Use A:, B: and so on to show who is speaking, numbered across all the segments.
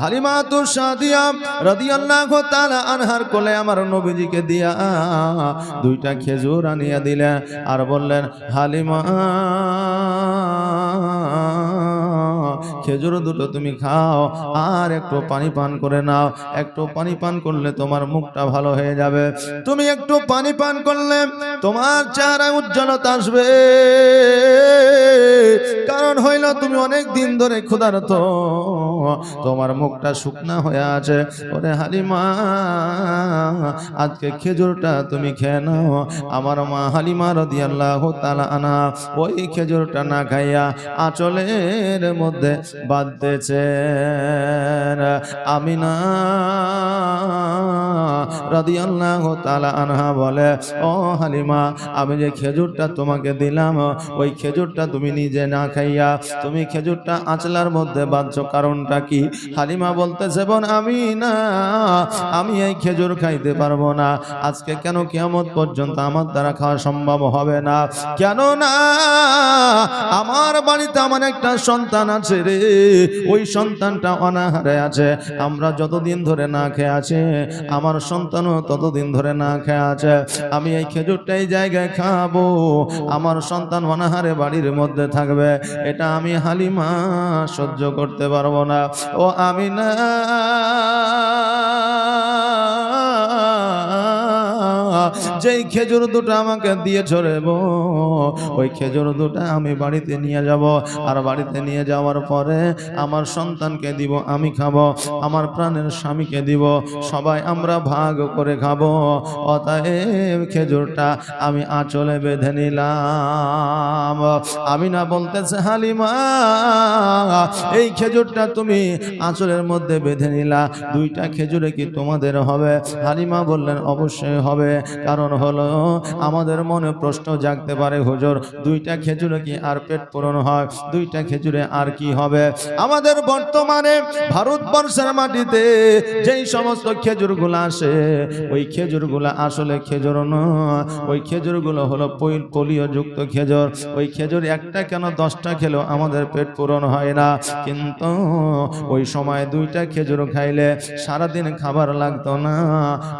A: হালিমা তো সাদিয়া রাদিয়াল্লাহু তাআলা আনহার কোলে আমার নবীজিকে দিয়া দুইটা খেজুর আনিয়া দিলেন আর বললেন, হালিমা, খেজুর দুটো তুমি খাও আর একটু পানি পান করে নাও। একটু পানি পান করলে তোমার মুখটা ভালো হয়ে যাবে। তুমি একটু পানি পান করলে তোমার চেহারা উজ্জ্বলতা আসবে। কারণ হইল তুমি অনেক দিন ধরে ক্ষুধারত। তোমার মুখটা শুকনা হয়ে আছে। ওরে হালিমা, আজকে খেজুরটা তুমি খেয়ে নাও। আমার মা হালিমা দিয়াল্লাহ তালা আনা ওই খেজুরটা না খাইয়া আঁচলের মধ্যে বাঁধতেছেন আমিনা আনহা বলে, ও হালিমা, আমি যে খেজুরটা তোমাকে দিলাম, ওই খেজুরটা তুমি নিজে না খাইয়া, তুমি খেজুরটা আঁচলার মধ্যে বাঁধছো, কারণটা কি? হালিমা বলতেছে, বোন, আমি না, আমি এই খেজুর খাইতে পারব না। আজকে কেন কিয়ামত পর্যন্ত আমার দ্বারা খাওয়া সম্ভব হবে না? কেন না আমার বাড়িতে আমার একটা সন্তান আছে রে, ওই সন্তানটা অনাহারে আছে। আমরা যতদিন ধরে না খেয়ে আছে, আমার সন্তানও ততদিন ধরে না খেয়ে আছে। আমি এই খেজুরটাই জায়গায় খাব। আমার সন্তান অনাহারে বাড়ির মধ্যে থাকবে। এটা আমি হালিমা সহ্য করতে পারব না। ও আমি না যেই খেজুর দুটো আমাকে দিয়ে রে ওই খেজুর দুটো আমি বাড়িতে নিয়ে যাব। আর বাড়িতে নিয়ে যাওয়ার পরে আমার সন্তানকে দিব, আমি খাব। আমার প্রাণের স্বামীকে দিব। সবাই আমরা ভাগ করে খাব। অতএব খেজুরটা আমি আঁচলে বেঁধে নিলাম। আমি না বলতেছে, হালিমা, এই খেজুরটা তুমি আঁচলের মধ্যে বেঁধে নিলা। দুইটা খেজুরে কি তোমাদের হবে? হালিমা বললেন, অবশ্যই হবে। কারণ হলো, আমাদের মনে প্রশ্ন জাগতে পারে, হুজুর, দুইটা খেজুরে কি আর পেট পূরণ হয়? দুইটা খেজুরে আর কি হবে? আমাদের বর্তমানে ভারতবর্ষের মাটিতে যেই সমস্ত খেজুরগুলো আসে, ওই খেজুরগুলো আসলে খেজুর নয়। ওই খেজুরগুলো হলো পোলিও যুক্ত খেজুর। ওই খেজুর একটা কেন দশটা খেলেও আমাদের পেট পূরণ হয় না? কিন্তু ওই সময় দুইটা খেজুর খাইলে সারাদিন খাবার লাগতো না।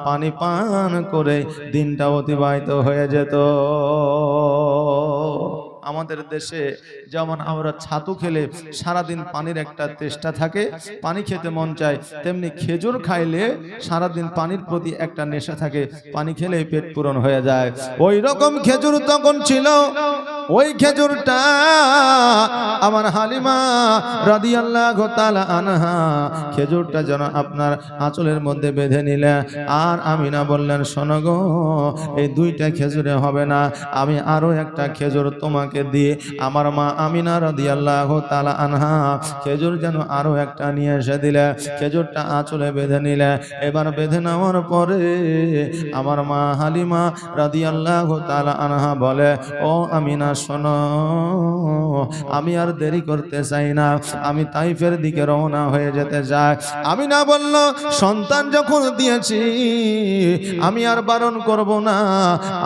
A: পানি পান করে দিনটা অতিবাহিত হয়ে যেত। আমাদের দেশে যেমন আমরা ছাতু খেলে সারাদিন পানির একটা তেষ্টা থাকে, পানি খেতে মন চায়, তেমনি খেজুর খাইলে সারাদিন পানির প্রতি একটা নেশা থাকে, পানি খেলে পেট পূরণ হয়ে যায়। ওই রকম খেজুর তখন ছিল। ওই খেজুরটা আমার হালিমা রাদিয়াল্লাহু তাআলা আনহা খেজুরটা যেন আপনার আঁচলের মধ্যে বেঁধে নিলে। আর আমিনা বললেন, শোনো গো, এই দুইটা খেজুরে হবে না। আমি আরও একটা খেজুর তোমাকে দিয়ে আমার মা আমিনা রাদিয়াল্লাহু তাআলা আনহা খেজুর যেন আরও একটা নিয়ে এসে দিলে। খেজুরটা আঁচলে বেঁধে নিলে। এবার বেঁধে নেওয়ার পরে আমার মা হালিমা রাদিয়াল্লাহু তাআলা আনহা বলে, ও আমিনা শোনো, আমি আর দেরি করতে চাই না। আমি তাইফের দিকে রওনা হয়ে যেতে চাই। আমি না বলল, সন্তান যখন দিয়েছি, আমি আর বারণ করব না।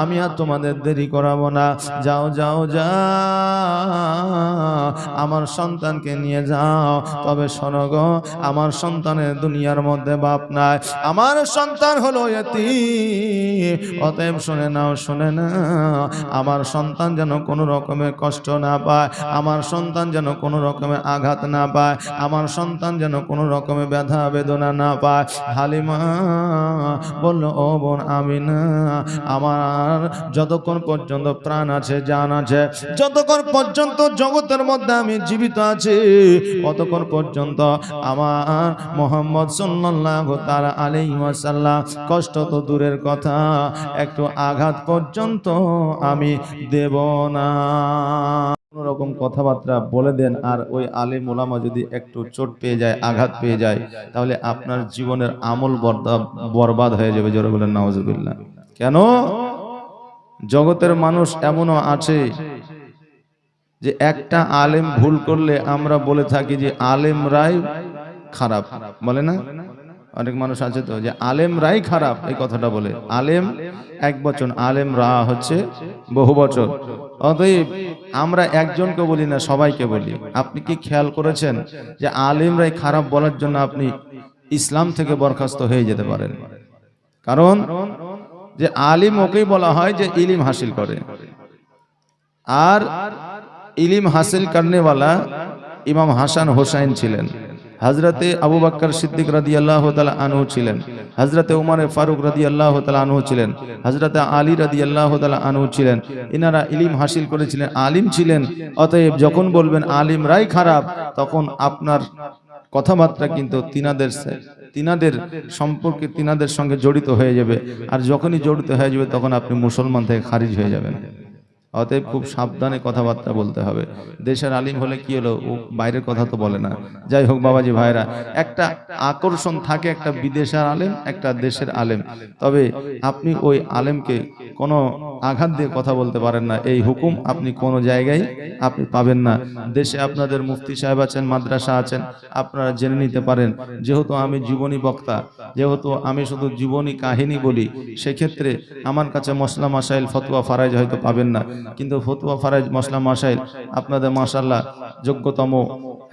A: আমি আর তোমাদের দেরি করাবো না। যাও যাও যা আমার সন্তানকে নিয়ে যাও। তবে শোনো গো, আমার সন্তানের দুনিয়ার মধ্যে বাপ নাই। আমার সন্তান হলো এতি অতএব শুনে নাও, শুনে না আমার সন্তান যেন কোনো রকমের কষ্ট না পায়। আমার সন্তান যেন কোনো রকমের আঘাত না পায়। আমার সন্তান যেন কোনো রকমের ব্যথা, বেদনা না পায়। হালিমা বলল, ও বোন আমি না আমার যতক্ষণ পর্যন্ত প্রাণ আছে, জান আছে, যতক্ষণ পর্যন্ত জগতের মধ্যে আমি জীবিত আছি, ততক্ষণ পর্যন্ত আমার মোহাম্মদ সাল্লাল্লাহু তাআলা আলাইহি ওয়াসাল্লাম, কষ্ট তো দূরের কথা, একটু আঘাত পর্যন্ত আমি দেব না। কোনো রকম কথাবার্তা বলে দেন আর ওই আলেম ওলামা যদি একটু চোট পেয়ে যায়, আঘাত পেয়ে যায়, তাহলে আপনার জীবনের আমল বরবাদ হয়ে যাবে জোরে বলেন নওয়াজুবিল্লাহ কেন? জগতের মানুষ এমনও আছে যে একটা আলেম ভুল করলে আমরা বলে থাকি যে আলেম আলেমরাই খারাপ, বলে না? অনেক মানুষ আছে তো, যে আলেমরাই খারাপ, এই কথাটা বলে। আলেম এক বচন, আলেম রা হচ্ছে বহু বচন। অতএব আমরা একজনকে বলি না, সবাইকে বলি। আপনি কি খেয়াল করেছেন যে আলেমরাই খারাপ বলার জন্য আপনি ইসলাম থেকে বরখাস্ত হয়ে যেতে পারেন? কারণ যে আলিম ওকেই বলা হয় যে ইলিম হাসিল করে। আর ইলিম হাসিল করনেওয়ালা ইমাম হাসান হোসাইন ছিলেন। হজরতে আবু বাক্কর সিদ্দিক রাদি আল্লাহ তালা আনহু ছিলেন। হজরতে উমর ফারুক রাদি আল্লাহ তালা আনহু ছিলেন। হজরতে আলী রাদি আল্লাহ তালা আনহু ছিলেন। ইনারা ইলিম হাসিল করেছিলেন আলিম ছিলেন। অতএব যখন বলবেন আলিম রাই খারাপ তখন আপনার কথাবার্তা কিন্তু তিনাদের তিনাদের সম্পর্কে তিনাদের সঙ্গে জড়িত হয়ে যাবে। আর যখনই জড়িত হয়ে যাবে তখন আপনি মুসলমান থেকে খারিজ হয়ে যাবেন। অতএব খুব সাবধানে কথাবার্তা বলতে হবে। দেশের আলিম হলে কি হলো? ও বাইরের কথা তো বলে না। যাই হোক বাবাজি ভাইরা একটা আকর্ষণ থাকে একটা বিদেশের আলেম একটা দেশের আলেম। তবে আপনি ওই আলেমকে কোনো আঘাত দিয়ে কথা বলতে পারেন না। এই হুকুম আপনি কোনো জায়গায় আপনি পাবেন না। দেশে আপনাদের মুফতি সাহেব আছেন মাদ্রাসা আছেন। আপনারা জেনে নিতে পারেন। যেহেতু আমি জীবনী বক্তা যেহেতু আমি শুধু জীবনী কাহিনী বলি সেক্ষেত্রে আমার কাছে মশলা মাসাইল ফতুয়া ফারাইজ হয়তো পাবেন না কিন্তু ফতুয়া ফারাইজ মশলা মাসাইল আপনাদের মাসাল্লাহ যোগ্যতম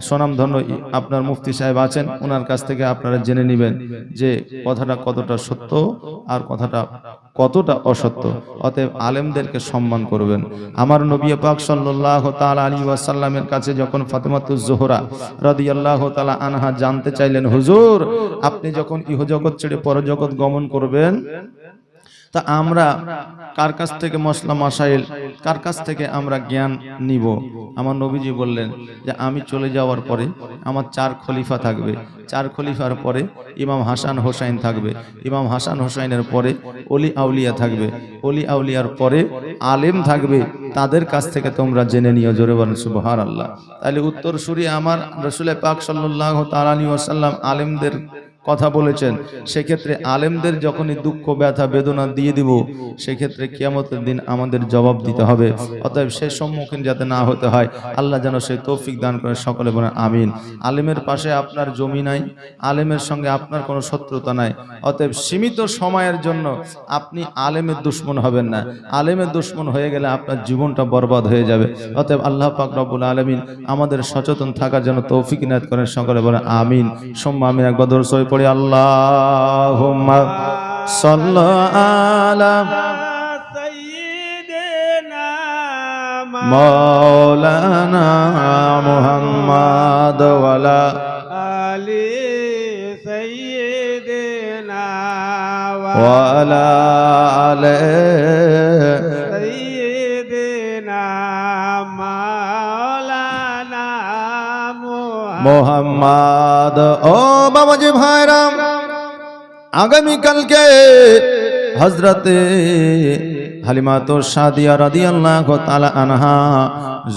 A: স্বনামধন্য ই- আপনার মুফতি সাহেব আছেন ওনার কাছ থেকে আপনারা জেনে নেবেন যে কথাটা কতটা সত্য আর কথাটা কতটা অসত্য। অতএব আলেমদেরকে সম্মান করবেন। আমার নবী পাক সাল্লাল্লাহু তাআলা আলাইহি ওয়াসাল্লামের কাছে যখন ফাতেমাতুজ জোহরা রাদিয়াল্লাহু তাআলা আনহা জানতে চাইলেন, হুজুর, আপনি যখন ইহজগৎ ছেড়ে পরজগৎ গমন করবেন তা আমরা কার কাছ থেকে মশলা মাসাইল কার কাছ থেকে আমরা জ্ঞান নিব? আমার নবীজি বললেন যে আমি চলে যাওয়ার পরে আমার চার খলিফা থাকবে। চার খলিফার পরে ইমাম হাসান হোসাইন থাকবে। ইমাম হাসান হোসাইনের পরে অলি আউলিয়া থাকবে। অলি আউলিয়ার পরে আলেম থাকবে। তাদের কাছ থেকে তোমরা জেনে নিও জোরে বলেন সুবহান আল্লাহ তাহলে উত্তর সুরি আমার রসুল পাক সাল্লাহ তালানি ওসাল্লাম আলেমদের কথা বলেছেন, সেক্ষেত্রে আলেমদের যখনই দুঃখ, ব্যথা, বেদনা দিয়ে দিব, সেক্ষেত্রে কিয়ামতের দিন আমাদের জবাব দিতে হবে। অতএব সে সম্মুখীন যাতে না হতে হয়, আল্লাহ যেন সে তৌফিক দান করে সকলে বলেন, আমিন। আলেমের পাশে আপনার জমি নাই, আলেমের সঙ্গে আপনার কোনো শত্রুতা নাই। অতএব সীমিত সময়ের জন্য আপনি আলেমের দুশ্মন হবেন না। আলেমের দুশ্মন হয়ে গেলে আপনার জীবনটা বরবাদ হয়ে যাবে। অতএব আল্লাহ পাক রব্বুল আলমিন আমাদের সচেতন থাকার জন্য তৌফিক ইনায়ত করেন, সকলে বলেন, আমিন। সোম্মা আমিন। একবার ধরে পড়ি আল্লাহ
B: আলা
A: মৌলানা মোহাম্মদ ওয়ালা
B: আলী সৈয়দেনা
A: ওয়ালা আলী মোহাম্মদ। ও বাবাজি ভাইরাম আগামীকালকে হজরতে হালিমা তো সাদিয়া রাদিয়াল্লাহু তাআলা আনহা,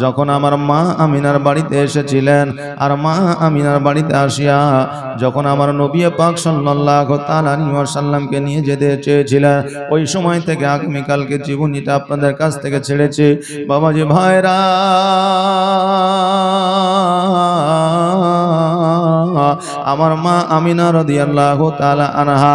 A: যখন আমার মা আমিনার বাড়িতে এসেছিলেন, আর মা আমিনার বাড়িতে আসিয়া যখন আমার নবী পাক আলাইহি ওয়াসাল্লামকে নিয়ে যেতে চেয়েছিলেন, ওই সময় থেকে আগামীকালকে জীবনীটা আপনাদের কাছ থেকে ছেড়েছে। বাবাজি ভাইরা আমার মা আমিনা রদিয়াল্লাহ তালা আনহা